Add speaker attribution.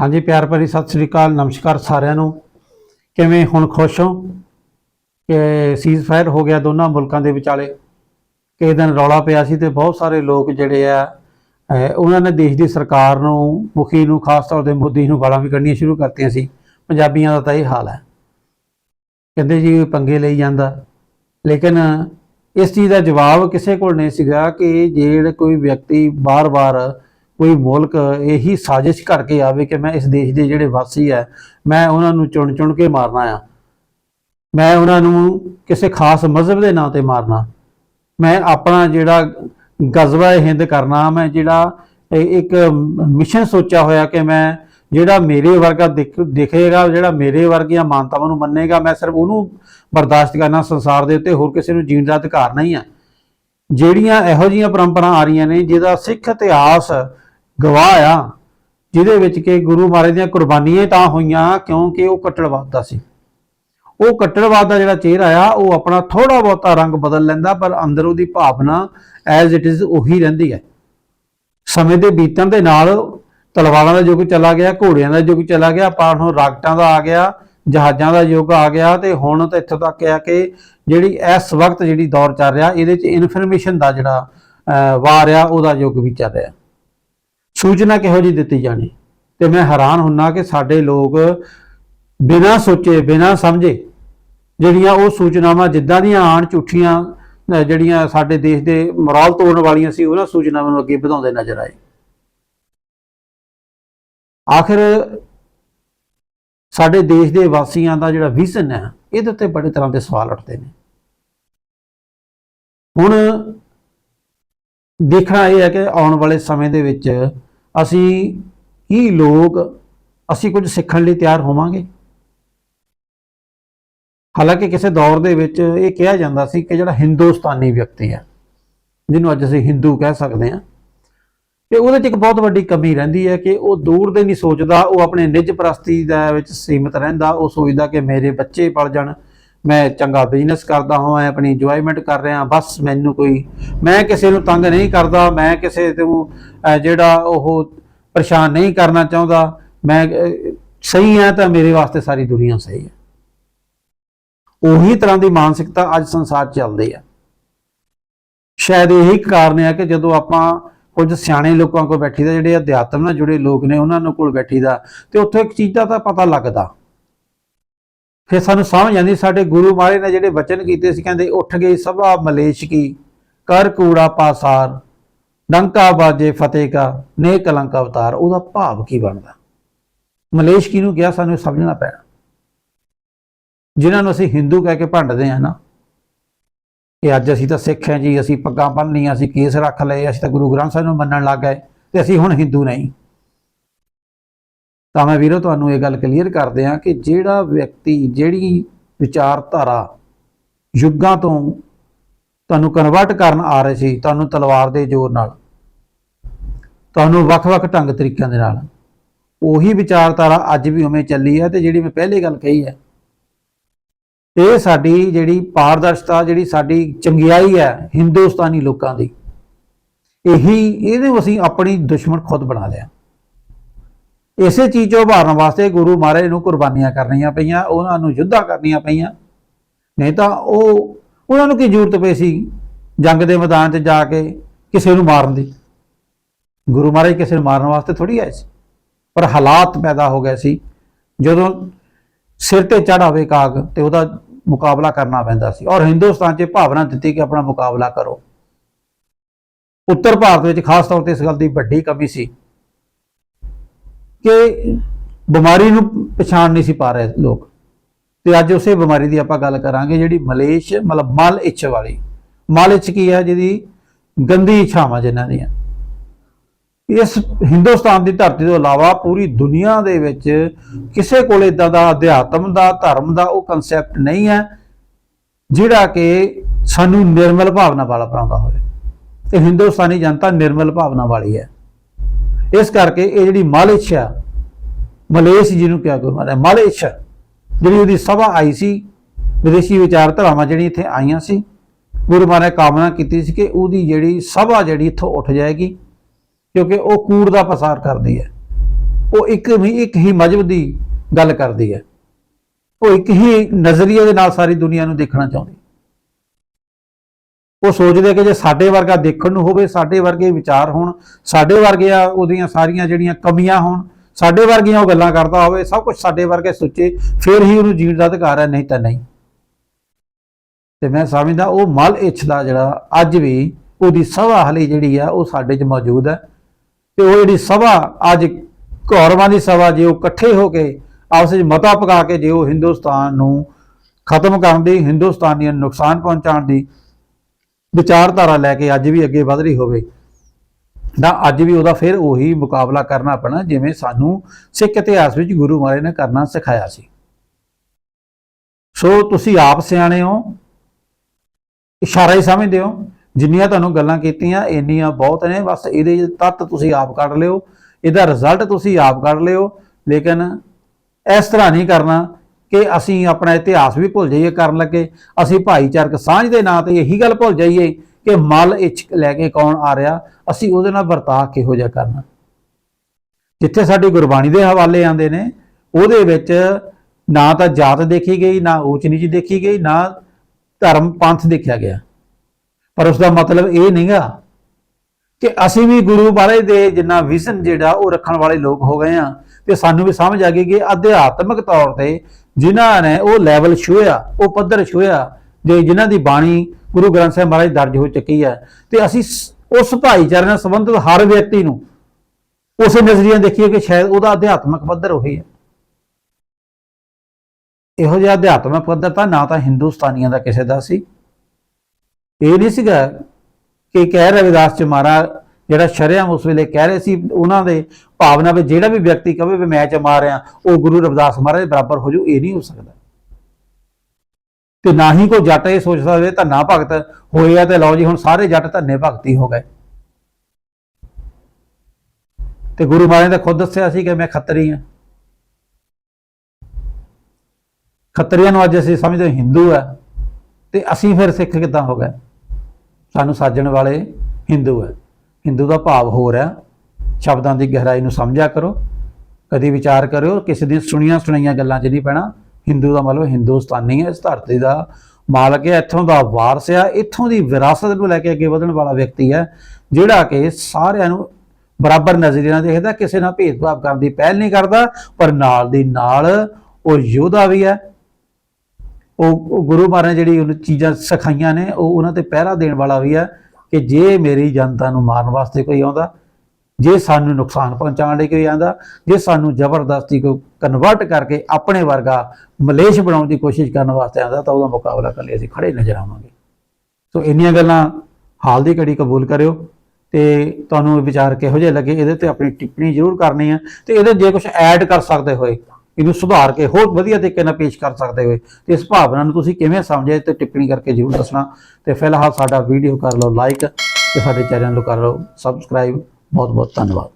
Speaker 1: ਹਾਂਜੀ, ਪਿਆਰ ਭਰੀ ਸਤਿ ਸ੍ਰੀ ਅਕਾਲ, ਨਮਸਕਾਰ ਸਾਰਿਆਂ ਨੂੰ। ਕਿਵੇਂ ਹੁਣ ਖੁਸ਼ ਹੋ? ਕਿ ਸੀਜ਼ ਫਾਇਰ ਹੋ ਗਿਆ ਦੋਨਾਂ ਮੁਲਕਾਂ ਦੇ ਵਿਚਾਲੇ। ਕਿਸੇ ਦਿਨ ਰੌਲਾ ਪਿਆ ਸੀ ਤੇ ਬਹੁਤ ਸਾਰੇ ਲੋਕ ਜਿਹੜੇ ਆ ਉਹਨਾਂ ਨੇ ਦੇਸ਼ ਦੀ ਸਰਕਾਰ ਨੂੰ, ਮੁਖੀ ਨੂੰ, ਖਾਸ ਤੌਰ ਤੇ ਮੋਦੀ ਨੂੰ ਗਾਲਾਂ ਵੀ ਕੱਢਣੀਆਂ ਸ਼ੁਰੂ ਕਰਤੀਆਂ ਸੀ। ਪੰਜਾਬੀਆਂ ਦਾ ਤਾਂ ਇਹ ਹਾਲ ਹੈ। ਕਹਿੰਦੇ ਜੀ ਪੰਗੇ ਲਈ ਜਾਂਦਾ। ਲੇਕਿਨ ਇਸ ਚੀਜ਼ ਦਾ ਜਵਾਬ ਕਿਸੇ ਕੋਲ ਨਹੀਂ ਸੀਗਾ ਕਿ ਜੇ ਕੋਈ ਵਿਅਕਤੀ ਬਾਰ-ਬਾਰ ਕੋਈ ਮੁਲਕ ਇਹੀ ਸਾਜ਼ਿਸ਼ ਕਰਕੇ ਆਵੇ ਕਿ ਮੈਂ ਇਸ ਦੇਸ਼ ਦੇ ਜਿਹੜੇ ਵਾਸੀ ਹੈ ਮੈਂ ਉਹਨਾਂ ਨੂੰ ਚੁਣ-ਚੁਣ ਕੇ ਮਾਰਨਾ ਆ। ਮੈਂ ਉਹਨਾਂ ਨੂੰ ਕਿਸੇ ਖਾਸ ਮਜ਼ਹਬ ਦੇ ਨਾਂ ਤੇ ਮਾਰਨਾ। ਮੈਂ ਆਪਣਾ ਜਿਹੜਾ ਗਜ਼ਵਾ ਹਿੰਦ ਕਰਨਾ, ਮੈਂ ਜਿਹੜਾ ਇੱਕ ਮਿਸ਼ਨ ਸੋਚਿਆ ਹੋਇਆ ਕਿ ਮੈਂ ਜਿਹੜਾ ਮੇਰੇ ਵਰਗਾ ਦਿਖ- ਦਿਖੇਗਾ, ਜਿਹੜਾ ਮੇਰੇ ਵਰਗੀਆਂ ਮਾਨਤਾਵਾਂ ਨੂੰ ਮੰਨੇਗਾ, ਮੈਂ ਸਿਰਫ ਉਹਨੂੰ ਬਰਦਾਸ਼ਤ ਕਰਨਾ, ਸੰਸਾਰ ਦੇ ਉੱਤੇ ਹੋਰ ਕਿਸੇ ਨੂੰ ਜੀਣ ਦਾ ਅਧਿਕਾਰ ਨਹੀਂ ਹੈ ਜਿਹੜੀਆਂ ਇਹੋ ਜਿਹੀਆਂ ਪਰੰਪਰਾ ਆ ਰਹੀਆਂ ਨੇ, ਜਿਹਦਾ ਸਿੱਖ ਇਤਿਹਾਸ ਗਵਾਹ ਆ ਜਿਹਦੇ ਵਿੱਚ ਕਿ ਗੁਰੂ ਮਹਾਰਾਜ ਦੀਆਂ ਕੁਰਬਾਨੀਆਂ ਤਾਂ ਹੋਈਆਂ ਕਿਉਂਕਿ ਉਹ ਕੱਟੜਵਾਦ ਦਾ ਸੀ। ਉਹ ਕੱਟੜਵਾਦ ਦਾ ਜਿਹੜਾ ਚਿਹਰਾ ਆ ਉਹ ਆਪਣਾ ਥੋੜਾ ਬਹੁਤਾ ਰੰਗ ਬਦਲ ਲੈਂਦਾ ਪਰ ਅੰਦਰ ਉਹਦੀ ਭਾਵਨਾ ਐਜ਼ ਇਟ ਇਜ਼ ਉਹੀ ਰਹਿੰਦੀ ਹੈ। ਸਮੇਂ ਦੇ ਬੀਤਣ ਦੇ ਨਾਲ ਤਲਵਾਰਾਂ ਦਾ ਯੁੱਗ ਚਲਾ ਗਿਆ ਘੋੜਿਆਂ ਦਾ ਯੁੱਗ ਚਲਾ ਗਿਆ ਪਰ ਹੁਣ ਰਾਕਟਾਂ ਦਾ ਆ ਗਿਆ ਜਹਾਜ਼ਾਂ ਦਾ ਯੁੱਗ ਆ ਗਿਆ ਤੇ ਹੁਣ ਤਾਂ ਇੱਥੋਂ ਤੱਕ ਆ ਕਿ ਜਿਹੜੀ ਇਸ ਵਕਤ ਜਿਹੜੀ ਦੌਰ ਚੱਲ ਰਿਹਾ ਇਹਦੇ 'ਚ ਇਨਫੋਰਮੇਸ਼ਨ ਦਾ ਜਿਹੜਾ ਅਹ, ਵਾਰ ਆ ਉਹਦਾ ਯੁੱਗ ਵੀ ਚੱਲ ਰਿਹਾ। ਸੂਚਨਾ ਕਿਹੋ ਜੀ ਦਿੱਤੀ ਜਾਣੀ? ਤੇ ਮੈਂ ਹੈਰਾਨ ਹੁੰਨਾ ਕਿ ਸਾਡੇ ਲੋਕ ਬਿਨਾਂ ਸੋਚੇ, ਬਿਨਾਂ ਸਮਝੇ ਜਿਹੜੀਆਂ ਉਹ ਸੂਚਨਾਵਾਂ ਜਿੱਦਾਂ ਦੀਆਂ ਆਣ ਝੂਠੀਆਂ ਜਿਹੜੀਆਂ ਸਾਡੇ ਦੇਸ਼ ਦੇ ਮੋਰਲ ਤੋੜਨ ਵਾਲੀਆਂ ਸੀ, ਉਹਨਾਂ ਸੂਚਨਾਵਾਂ ਨੂੰ ਅੱਗੇ ਵਧਾਉਂਦੇ ਨਜ਼ਰ ਆਏ। ਆਖਿਰ ਸਾਡੇ ਦੇਸ਼ ਦੇ ਵਾਸੀਆਂ ਦਾ ਜਿਹੜਾ ਵਿਜ਼ਨ ਹੈ, ਇਹਦੇ ਉੱਤੇ ਬੜੇ ਤਰ੍ਹਾਂ ਦੇ ਸਵਾਲ ਉੱਠਦੇ ਨੇ। ਹੁਣ ਦੇਖਣਾ ਇਹ ਹੈ ਕਿ ਆਉਣ ਵਾਲੇ ਸਮੇਂ ਦੇ ਵਿੱਚ ਅਸੀਂ ਕੀ ਲੋਕ ਅਸੀਂ ਕੁਝ ਸਿੱਖਣ ਲਈ ਤਿਆਰ ਹੋਵਾਂਗੇ? ਹਾਲਾਂਕਿ ਕਿਸੇ ਦੌਰ ਦੇ ਵਿੱਚ ਇਹ ਕਿਹਾ ਜਾਂਦਾ ਸੀ ਕਿ ਜਿਹੜਾ ਹਿੰਦੁਸਤਾਨੀ ਵਿਅਕਤੀ ਹੈ, ਜਿਹਨੂੰ ਅੱਜ ਅਸੀਂ ਹਿੰਦੂ ਕਹਿ ਸਕਦੇ ਹਾਂ ਤੇ ਉਹਦੇ 'ਚ ਇੱਕ ਬਹੁਤ ਵੱਡੀ ਕਮੀ ਰਹਿੰਦੀ ਹੈ ਕਿ ਉਹ ਦੂਰ ਦੇ ਨਹੀਂ ਸੋਚਦਾ, ਉਹ ਆਪਣੇ ਨਿੱਜ ਪ੍ਰਸਤੀ ਦਾ ਵਿੱਚ ਸੀਮਿਤ ਰਹਿੰਦਾ, ਉਹ ਸੋਚਦਾ ਕਿ ਮੇਰੇ ਬੱਚੇ ਪਲ ਜਾਣ ਮੈਂ ਚੰਗਾ ਬਿਜ਼ਨਸ ਕਰਦਾ ਹਾਂ, ਮੈਂ ਆਪਣੀ ਇੰਜੋਇਮੈਂਟ ਕਰ ਰਿਹਾ, ਬਸ ਮੈਨੂੰ ਕੋਈ, ਮੈਂ ਕਿਸੇ ਨੂੰ ਤੰਗ ਨਹੀਂ ਕਰਦਾ, ਮੈਂ ਕਿਸੇ ਨੂੰ ਜਿਹੜਾ ਉਹ ਪਰੇਸ਼ਾਨ ਨਹੀਂ ਕਰਨਾ ਚਾਹੁੰਦਾ, ਮੈਂ ਸਹੀ ਹਾਂ ਤਾਂ ਮੇਰੇ ਵਾਸਤੇ ਸਾਰੀ ਦੁਨੀਆ ਸਹੀ ਹੈ। ਉਹੀ ਤਰ੍ਹਾਂ ਦੀ ਮਾਨਸਿਕਤਾ ਅੱਜ ਸੰਸਾਰ 'ਚ ਚੱਲਦੀ ਆ ਸ਼ਾਇਦ ਇਹੀ ਕਾਰਨ ਹੈ ਕਿ ਜਦੋਂ ਆਪਾਂ ਕੁਝ ਸਿਆਣੇ ਲੋਕਾਂ ਕੋਲ ਬੈਠੀਦਾ, ਜਿਹੜੇ ਅਧਿਆਤਮ ਨਾਲ ਜੁੜੇ ਲੋਕ ਨੇ, ਉਹਨਾਂ ਨੂੰ ਕੋਲ ਬੈਠੀਦਾ, ਤੇ ਉੱਥੇ ਇੱਕ ਚੀਜ਼ ਦਾ ਤਾਂ ਪਤਾ ਲੱਗਦਾ। ਫਿਰ ਸਾਨੂੰ ਸਮਝ ਆਉਂਦੀ ਸਾਡੇ ਗੁਰੂ ਮਹਾਰਾਜ ਨੇ ਜਿਹੜੇ ਬਚਨ ਕੀਤੇ ਸੀ, ਕਹਿੰਦੇ ਉੱਠ ਗਈ ਸਭਾ ਮਲੇਸ਼ ਕੀ, ਕਰ ਕੂੜਾ ਪਾਸਾਰ, ਡੰਕਾ ਬਾਜੇ ਫਤਿਹ ਕਾ ਨੇ ਕਲੰਕ ਅਵਤਾਰ, ਉਹਦਾ ਭਾਵ ਕੀ ਬਣਦਾ? ਮਲੇਸ਼ ਕੀ ਨੂੰ ਕਿਹਾ? ਸਾਨੂੰ ਸਮਝਣਾ ਪੈਣਾ। ਜਿਨ੍ਹਾਂ ਨੂੰ ਅਸੀਂ ਹਿੰਦੂ ਕਹਿ ਕੇ ਭੰਡਦੇ ਆ ਨਾ, ਕਿ ਅੱਜ ਅਸੀਂ ਤਾਂ ਸਿੱਖ ਹਾਂ ਜੀ, ਅਸੀਂ ਪੱਗਾਂ ਬੰਨ੍ਹ ਲਈਆਂ, ਅਸੀਂ ਕੇਸ ਰੱਖ ਲਏ, ਅਸੀਂ ਤਾਂ ਗੁਰੂ ਗ੍ਰੰਥ ਸਾਹਿਬ ਨੂੰ ਮੰਨਣ ਲੱਗ ਗਏ, ਤੇ ਅਸੀਂ ਹੁਣ ਹਿੰਦੂ ਨਹੀਂ। ਤਾਂ ਮੈਂ ਵੀਰੋ ਤੁਹਾਨੂੰ ਇਹ ਗੱਲ ਕਲੀਅਰ ਕਰਦੇ ਹਾਂ ਕਿ ਜਿਹੜਾ ਵਿਅਕਤੀ, ਜਿਹੜੀ ਵਿਚਾਰਧਾਰਾ ਯੁੱਗਾਂ ਤੋਂ ਤੁਹਾਨੂੰ ਕਨਵਰਟ ਕਰਨ ਆ ਰਹੇ ਸੀ, ਤੁਹਾਨੂੰ ਤਲਵਾਰ ਦੇ ਜ਼ੋਰ ਨਾਲ, ਤੁਹਾਨੂੰ ਵੱਖ-ਵੱਖ ਢੰਗ ਤਰੀਕਿਆਂ ਦੇ ਨਾਲ, ਉਹੀ ਵਿਚਾਰਧਾਰਾ ਅੱਜ ਵੀ ਉਵੇਂ ਚੱਲੀ ਹੈ ਤੇ ਜਿਹੜੀ ਮੈਂ ਪਹਿਲੇ ਗੱਲ ਕਹੀ ਹੈ, ਇਹ ਸਾਡੀ ਜਿਹੜੀ ਪਾਰਦਰਸ਼ਤਾ, ਜਿਹੜੀ ਸਾਡੀ ਚੰਗਿਆਈ ਹੈ ਹਿੰਦੁਸਤਾਨੀ ਲੋਕਾਂ ਦੀ, ਇਹੀ, ਇਹਨੂੰ ਅਸੀਂ ਆਪਣੀ ਦੁਸ਼ਮਣ ਖੁਦ ਬਣਾ ਲਿਆ। ਇਸੇ ਚੀਜ਼ ਤੋਂ ਉਭਾਰਨ ਵਾਸਤੇ ਗੁਰੂ ਮਹਾਰਾਜ ਨੂੰ ਕੁਰਬਾਨੀਆਂ ਕਰਨੀਆਂ ਪਈਆਂ, ਉਹਨਾਂ ਨੂੰ ਯੁੱਧਾਂ ਕਰਨੀਆਂ ਪਈਆਂ। ਨਹੀਂ ਤਾਂ ਉਹ, ਉਹਨਾਂ ਨੂੰ ਕੀ ਜ਼ਰੂਰਤ ਪਈ ਸੀ ਜੰਗ ਦੇ ਮੈਦਾਨ 'ਚ ਜਾ ਕੇ ਕਿਸੇ ਨੂੰ ਮਾਰਨ ਦੀ? ਗੁਰੂ ਮਹਾਰਾਜ ਕਿਸੇ ਨੂੰ ਮਾਰਨ ਵਾਸਤੇ ਥੋੜੀ ਆਏ ਸੀ। ਪਰ ਹਾਲਾਤ ਪੈਦਾ ਹੋ ਗਏ ਸੀ। ਜਦੋਂ ਸਿਰ ਤੇ ਚੜਾਵੇ ਕਾਗ ਤੇ ਉਹਦਾ ਮੁਕਾਬਲਾ ਕਰਨਾ ਪੈਂਦਾ ਸੀ। ਔਰ ਹਿੰਦੁਸਤਾਨ 'ਚ ਭਾਵਨਾ ਦਿੱਤੀ ਕਿ ਆਪਣਾ ਮੁਕਾਬਲਾ ਕਰੋ। ਉੱਤਰ ਭਾਰਤ ਵਿੱਚ ਖਾਸ ਤੌਰ ਤੇ ਇਸ ਗੱਲ ਦੀ ਵੱਡੀ ਕਮੀ ਸੀ। ਕਿ ਬਿਮਾਰੀ ਨੂੰ ਪਛਾਣ ਨਹੀਂ ਸੀ ਪਾ ਰਹੇ ਲੋਕ। ਤੇ ਅੱਜ ਉਸੇ ਬਿਮਾਰੀ ਦੀ ਆਪਾਂ ਗੱਲ ਕਰਾਂਗੇ ਜਿਹੜੀ ਮਲੇਸ਼, ਮਤਲਬ ਮਲ ਇੱਛ ਵਾਲੀ। ਮਲ ਇੱਛ ਕੀ ਹੈ? ਜਿਹਦੀ ਗੰਦੀ ਇੱਛਾਵਾਂ ਜਿਨ੍ਹਾਂ ਦੀਆਂ। ਇਸ ਹਿੰਦੁਸਤਾਨ ਦੀ ਧਰਤੀ ਤੋਂ ਇਲਾਵਾ ਪੂਰੀ ਦੁਨੀਆ ਦੇ ਵਿੱਚ ਕਿਸੇ ਕੋਲ ਇਦਾਂ ਦਾ ਅਧਿਆਤਮ ਦਾ, ਧਰਮ ਦਾ ਉਹ ਕਨਸੈਪਟ ਨਹੀਂ ਹੈ, ਜਿਹੜਾ ਕਿ ਸਾਨੂੰ ਨਿਰਮਲ ਭਾਵਨਾ ਵਾਲਾ ਪਰਾਉਂਦਾ ਹੋਵੇ। ਤੇ ਹਿੰਦੁਸਤਾਨੀ ਜਨਤਾ ਨਿਰਮਲ ਭਾਵਨਾ ਵਾਲੀ ਹੈ। ਇਸ ਕਰਕੇ ਇਹ ਜਿਹੜੀ ਮਾਲਿਸ਼ ਆ, ਮਲੇਸ਼ ਜਿਹਨੂੰ ਕਿਹਾ ਗੁਰੂ ਮਹਾਰਾਜ, ਮਾਲਿਸ਼, ਜਿਹੜੀ ਉਹਦੀ ਸਭਾ ਆਈ ਸੀ, ਵਿਦੇਸ਼ੀ ਵਿਚਾਰਧਾਰਾਵਾਂ ਜਿਹੜੀ ਇੱਥੇ ਆਈਆਂ ਸੀ, ਗੁਰੂ ਮਹਾਰਾਜ ਕਾਮਨਾ ਕੀਤੀ ਸੀ ਕਿ ਉਹਦੀ ਜਿਹੜੀ ਸਭਾ ਜਿਹੜੀ ਇੱਥੋਂ ਉੱਠ ਜਾਏਗੀ, ਕਿਉਂਕਿ ਉਹ ਕੂੜ ਦਾ ਪਸਾਰ ਕਰਦੀ ਹੈ। ਉਹ ਇੱਕ ਵੀ, ਇੱਕ ਹੀ ਮਜਹਬ ਦੀ ਗੱਲ ਕਰਦੀ ਹੈ। ਉਹ ਇੱਕ ਹੀ ਨਜ਼ਰੀਏ ਦੇ ਨਾਲ ਸਾਰੀ ਦੁਨੀਆ ਨੂੰ ਦੇਖਣਾ ਚਾਹੁੰਦੀ। ਉਹ ਸੋਚਦੇ ਕਿ ਜੇ ਸਾਡੇ ਵਰਗਾ ਦੇਖਣ ਨੂੰ ਹੋਵੇ, ਸਾਡੇ ਵਰਗੇ ਵਿਚਾਰ ਹੋਣ, ਸਾਡੇ ਵਰਗੀਆਂ ਉਹਦੀਆਂ ਸਾਰੀਆਂ ਜਿਹੜੀਆਂ ਕਮੀਆਂ ਹੋਣ, ਸਾਡੇ ਵਰਗੀਆਂ ਉਹ ਗੱਲਾਂ ਕਰਦਾ ਹੋਵੇ, ਸਭ ਕੁਝ ਸਾਡੇ ਵਰਗੇ ਸੋਚੇ, ਫਿਰ ਹੀ ਉਹਨੂੰ ਜੀਣ ਦਾ ਅਧਿਕਾਰ ਹੈ, ਨਹੀਂ ਤਾਂ ਨਹੀਂ। ਤੇ ਮੈਂ ਸਮਝਦਾ, ਉਹ ਮਲ ਇੱਛ ਦਾ ਜਿਹੜਾ ਅੱਜ ਵੀ ਉਹਦੀ ਸਭਾ ਹਲੀ ਜਿਹੜੀ ਆ, ਉਹ ਸਾਡੇ 'ਚ ਮੌਜੂਦ ਹੈ। ਤੇ ਉਹ ਜਿਹੜੀ ਸਭਾ ਅੱਜ ਕੌਰਵਾਂ ਦੀ ਸਭਾ, ਜੇ ਉਹ ਇਕੱਠੇ ਹੋ ਕੇ ਆਪਸ ਵਿੱਚ ਮਤਾ ਪਕਾ ਕੇ ਜੇ ਉਹ ਹਿੰਦੁਸਤਾਨ ਨੂੰ ਖਤਮ ਕਰਨ ਦੀ, ਹਿੰਦੁਸਤਾਨੀਆਂ ਨੂੰ ਨੁਕਸਾਨ ਪਹੁੰਚਾਉਣ ਦੀ ਵਿਚਾਰਧਾਰਾ ਲੈ ਕੇ ਅੱਜ ਵੀ ਅੱਗੇ ਵਧ ਰਹੀ ਹੋਵੇ, ਤਾਂ ਅੱਜ ਵੀ ਉਹਦਾ ਫਿਰ ਉਹੀ ਮੁਕਾਬਲਾ ਕਰਨਾ ਪੈਣਾ, ਜਿਵੇਂ ਸਾਨੂੰ ਸਿੱਖ ਇਤਿਹਾਸ ਵਿੱਚ ਗੁਰੂ ਮਹਾਰਾਜ ਨੇ ਕਰਨਾ ਸਿਖਾਇਆ ਸੀ। ਸੋ ਤੁਸੀਂ ਆਪ ਸਿਆਣੇ ਹੋ, ਇਸ਼ਾਰਾ ਹੀ ਸਮਝਦੇ ਹੋ, ਜਿੰਨੀਆਂ ਤੁਹਾਨੂੰ ਗੱਲਾਂ ਕੀਤੀਆਂ, ਇੰਨੀਆਂ ਬਹੁਤ ਨੇ, ਬਸ ਇਹਦੇ ਤੱਤ ਤੁਸੀਂ ਆਪ ਕੱਢ ਲਿਓ, ਇਹਦਾ ਰਿਜ਼ਲਟ ਤੁਸੀਂ ਆਪ ਕੱਢ ਲਿਓ, ਲੇਕਿਨ ਇਸ ਤਰ੍ਹਾਂ ਨਹੀਂ ਕਰਨਾ ਕਿ ਅਸੀਂ ਆਪਣਾ ਇਤਿਹਾਸ ਵੀ ਭੁੱਲ ਜਾਈਏ ਕਰਨ ਲੱਗੇ, ਅਸੀਂ ਭਾਈਚਾਰਕ ਸਾਂਝ ਦੇ ਨਾਂ ਤੇ ਇਹੀ ਗੱਲ ਭੁੱਲ ਜਾਈਏ ਕਿ ਮਲ ਇੱਛ ਲੈ ਕੇ ਕੌਣ ਆ ਰਿਹਾ, ਅਸੀਂ ਉਹਦੇ ਨਾਲ ਵਰਤਾਅ ਕਿਹੋ ਜਿਹਾ ਕਰਨਾ। ਜਿੱਥੇ ਸਾਡੀ ਗੁਰਬਾਣੀ ਦੇ ਹਵਾਲੇ ਆਉਂਦੇ ਨੇ, ਉਹਦੇ ਵਿੱਚ ਨਾ ਤਾਂ ਜਾਤ ਦੇਖੀ ਗਈ, ਨਾ ਊਚ ਨੀਚ ਦੇਖੀ ਗਈ, ਨਾ ਧਰਮ ਪੰਥ ਦੇਖਿਆ ਗਿਆ। ਪਰ ਉਸ ਦਾ ਮਤਲਬ ਇਹ ਨਹੀਂਗਾ ਕਿ ਅਸੀਂ ਵੀ ਗੁਰੂ ਮਹਾਰਾਜ ਦੇ ਜਿੰਨਾ ਵਿਜ਼ਨ ਜਿਹੜਾ ਉਹ ਰੱਖਣ ਵਾਲੇ ਲੋਕ ਹੋ ਗਏ ਆ, ਤੇ ਸਾਨੂੰ ਵੀ ਸਮਝ ਆ ਗਈ ਕਿ ਅਧਿਆਤਮਿਕ ਤੌਰ ਤੇ ਜਿਨ੍ਹਾਂ ਨੇ ਉਹ ਲੈਵਲ ਛੂਇਆ ਉਹ ਪੱਧਰ ਛੂਇਆ ਜੇ ਜਿਨ੍ਹਾਂ ਦੀ ਬਾਣੀ ਗੁਰੂ ਗ੍ਰੰਥ ਸਾਹਿਬ ਮਹਾਰਾਜ ਦਰਜ ਹੋ ਚੁੱਕੀ ਹੈ, ਤੇ ਅਸੀਂ ਉਸ ਭਾਈਚਾਰੇ ਨਾਲ ਸੰਬੰਧਿਤ ਹਰ ਵਿਅਕਤੀ ਨੂੰ ਉਸੇ ਨਜ਼ਰੀਏ ਦੇਖੀਏ ਕਿ ਸ਼ਾਇਦ ਉਹਦਾ ਅਧਿਆਤਮਿਕ ਪੱਧਰ ਉਹੀ ਹੈ। ਇਹੋ ਜਿਹਾ ਅਧਿਆਤਮਿਕ ਪੱਧਰ ਤਾਂ ਨਾ ਤਾਂ ਹਿੰਦੁਸਤਾਨੀਆਂ ਦਾ ਕਿਸੇ ਦਾ ਸੀ। ਇਹ ਨਹੀਂ ਸੀਗਾ ਕਿ ਕਹਿ ਰਵਿਦਾਸ ਚ ਮਹਾਰਾਜ ਜਿਹੜਾ ਸ਼ਰਿਆਮ ਉਸ ਵੇਲੇ ਕਹਿ ਰਹੇ ਸੀ ਉਹਨਾਂ ਦੇ ਭਾਵਨਾ ਵਿੱਚ ਜਿਹੜਾ ਵੀ ਵਿਅਕਤੀ ਕਹੇ ਵੀ ਮੈਂ ਚ ਮਾਰਿਆ ਉਹ ਗੁਰੂ ਰਵਿਦਾਸ ਮਹਾਰਾਜ ਦੇ ਬਰਾਬਰ ਹੋ ਜੂ, ਇਹ ਨਹੀਂ ਹੋ ਸਕਦਾ। ਤੇ ਨਾ ਹੀ ਕੋਈ ਜੱਟ ਇਹ ਸੋਚ ਸਕਦੇ ਧੰਨਾ ਭਗਤ ਹੋਏ ਆ ਤੇ ਲਓ ਜੀ, ਹੁਣ ਸਾਰੇ ਜੱਟ ਧੰਨੇ ਭਗਤੀ ਹੋ ਗਏ। ਤੇ ਗੁਰੂ ਮਹਾਰਾਜ ਨੇ ਖੁਦ ਦੱਸਿਆ ਸੀ ਕਿ ਮੈਂ ਖੱਤਰੀ ਹਾਂ। ਖੱਤਰੀਆਂ ਨੂੰ ਅੱਜ ਅਸੀਂ ਸਮਝਦੇ ਹਿੰਦੂ ਹੈ ਤੇ ਅਸੀਂ ਫਿਰ ਸਿੱਖ ਕਿੱਦਾਂ ਹੋ ਗਏ? ਸਾਨੂੰ ਸਾਜਣ ਵਾਲੇ ਹਿੰਦੂ ਹੈ ਹਿੰਦੂ ਦਾ ਭਾਵ ਹੋਰ ਹੈ। ਸ਼ਬਦਾਂ ਦੀ ਗਹਿਰਾਈ ਨੂੰ ਸਮਝਿਆ ਕਰੋ। ਕਦੀ ਵਿਚਾਰ ਕਰਿਓ, ਕਿਸੇ ਦੀ ਸੁਣੀਆਂ ਸੁਣਾਈਆਂ ਗੱਲਾਂ 'ਚ ਨਹੀਂ ਪੈਣਾ। ਹਿੰਦੂ ਦਾ ਮਤਲਬ ਹਿੰਦੁਸਤਾਨੀ ਹੈ, ਇਸ ਧਰਤੀ ਦਾ ਮਾਲਕ ਹੈ, ਇੱਥੋਂ ਦਾ ਵਾਰਸ ਹੈ, ਇੱਥੋਂ ਦੀ ਵਿਰਾਸਤ ਨੂੰ ਲੈ ਕੇ ਅੱਗੇ ਵਧਣ ਵਾਲਾ ਵਿਅਕਤੀ ਹੈ, ਜਿਹੜਾ ਕਿ ਸਾਰਿਆਂ ਨੂੰ ਬਰਾਬਰ ਨਜ਼ਰੀਏ ਨਾਲ ਦੇਖਦਾ, ਕਿਸੇ ਨਾਲ ਭੇਦਭਾਵ ਕਰਨ ਦੀ ਪਹਿਲ ਨਹੀਂ ਕਰਦਾ, ਪਰ ਨਾਲ ਦੀ ਨਾਲ ਉਹ ਯੋਧਾ ਵੀ ਹੈ। ਉਹ ਗੁਰੂ ਮਹਾਰਾਜ ਜਿਹੜੀ ਉਹਨੂੰ ਚੀਜ਼ਾਂ ਸਿਖਾਈਆਂ ਨੇ, ਉਹ ਉਹਨਾਂ ਤੇ ਪਹਿਰਾ ਦੇਣ ਵਾਲਾ ਵੀ ਹੈ। ਕਿ ਜੇ ਮੇਰੀ ਜਨਤਾ ਨੂੰ ਮਾਰਨ ਵਾਸਤੇ ਕੋਈ ਆਉਂਦਾ, ਜੇ ਸਾਨੂੰ ਨੁਕਸਾਨ ਪਹੁੰਚਾਉਣ ਲਈ ਕੋਈ ਆਂਦਾ ਜੇ ਸਾਨੂੰ ਜ਼ਬਰਦਸਤੀ ਕੋਈ ਕਨਵਰਟ ਕਰਕੇ ਆਪਣੇ ਵਰਗਾ ਮਲੇਸ਼ ਬਣਾਉਣ ਦੀ ਕੋਸ਼ਿਸ਼ ਕਰਨ ਵਾਸਤੇ ਆਂਦਾ ਤਾਂ ਉਹਦਾ ਮੁਕਾਬਲਾ ਕਰਨ ਲਈ ਅਸੀਂ ਖੜੇ ਨਜ਼ਰ ਆਵਾਂਗੇ। ਸੋ ਇੰਨੀਆਂ ਗੱਲਾਂ ਹਾਲ ਦੀ ਘੜੀ ਕਬੂਲ ਕਰਿਓ ਤੇ ਤੁਹਾਨੂੰ ਇਹ ਵਿਚਾਰ ਕਿਹੋ ਜਿਹੇ ਲੱਗੇ, ਇਹਦੇ ਤੇ ਆਪਣੀ ਟਿੱਪਣੀ ਜ਼ਰੂਰ ਕਰਨੀ ਹੈ ਤੇ ਇਹਦੇ ਜੇ ਕੁਝ ਐਡ ਕਰ ਸਕਦੇ ਹੋਏ ਇਹਨੂੰ ਸੁਧਾਰ ਕੇ ਹੋਰ ਵਧੀਆ ਤਰੀਕੇ ਨਾਲ ਪੇਸ਼ ਕਰ ਸਕਦੇ ਹੋਏ। ਤੇ ਇਸ ਭਾਵਨਾ ਨੂੰ ਤੁਸੀਂ ਕਿਵੇਂ ਸਮਝਿਆ ਤੇ ਟਿੱਪਣੀ ਕਰਕੇ ਜ਼ਰੂਰ ਦੱਸਣਾ। ਤੇ ਫਿਲਹਾਲ ਸਾਡਾ ਵੀਡੀਓ ਕਰ ਲਓ ਲਾਈਕ ਤੇ ਸਾਡੇ ਚੈਨਲ ਨੂੰ ਕਰ ਲਓ ਸਬਸਕ੍ਰਾਈਬ। ਬਹੁਤ ਬਹੁਤ ਧੰਨਵਾਦ।